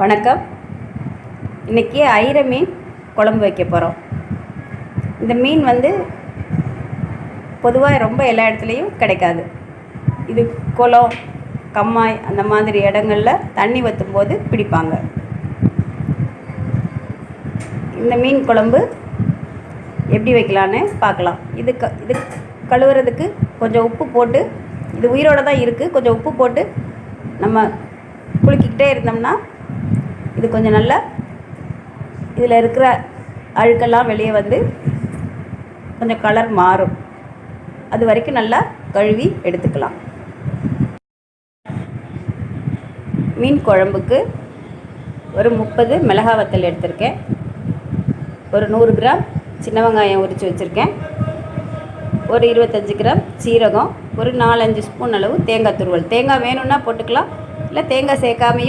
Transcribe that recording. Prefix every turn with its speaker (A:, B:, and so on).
A: வணக்கம். இன்றைக்கி ஐர மீன் குழம்பு வைக்க போகிறோம் இந்த மீன் வந்து பொதுவாக ரொம்ப எல்லா இடத்துலையும் கிடைக்காது. இது குளம் கம்மாய் அந்த மாதிரி இடங்களில் தண்ணி வற்றும் போது பிடிப்பாங்க. இந்த மீன் குழம்பு எப்படி வைக்கலான்னு பார்க்கலாம். இது க இது கழுவுறதுக்கு கொஞ்சம் உப்பு போட்டு இது உயிரோடு தான் இருக்குது கொஞ்சம் உப்பு போட்டு நம்ம குலுக்கிக்கிட்டே இருந்தோம்னா இது கொஞ்சம் நல்லா இதில் இருக்கிற அழுக்கெல்லாம் வெளியே வந்து கொஞ்சம் கலர் மாறும். அது வரைக்கும் நல்லா கழுவி எடுத்துக்கலாம். மீன் குழம்புக்கு ஒரு முப்பது மிளகா வத்தல் எடுத்திருக்கேன். ஒரு நூறு கிராம் சின்ன வெங்காயம் உரித்து வச்சுருக்கேன். ஒரு இருபத்தஞ்சி கிராம் சீரகம் ஒரு நாலஞ்சு ஸ்பூன் அளவு தேங்காய் துருவல். தேங்காய் வேணும்னா போட்டுக்கலாம் இல்லை தேங்காய் சேர்க்காமையும்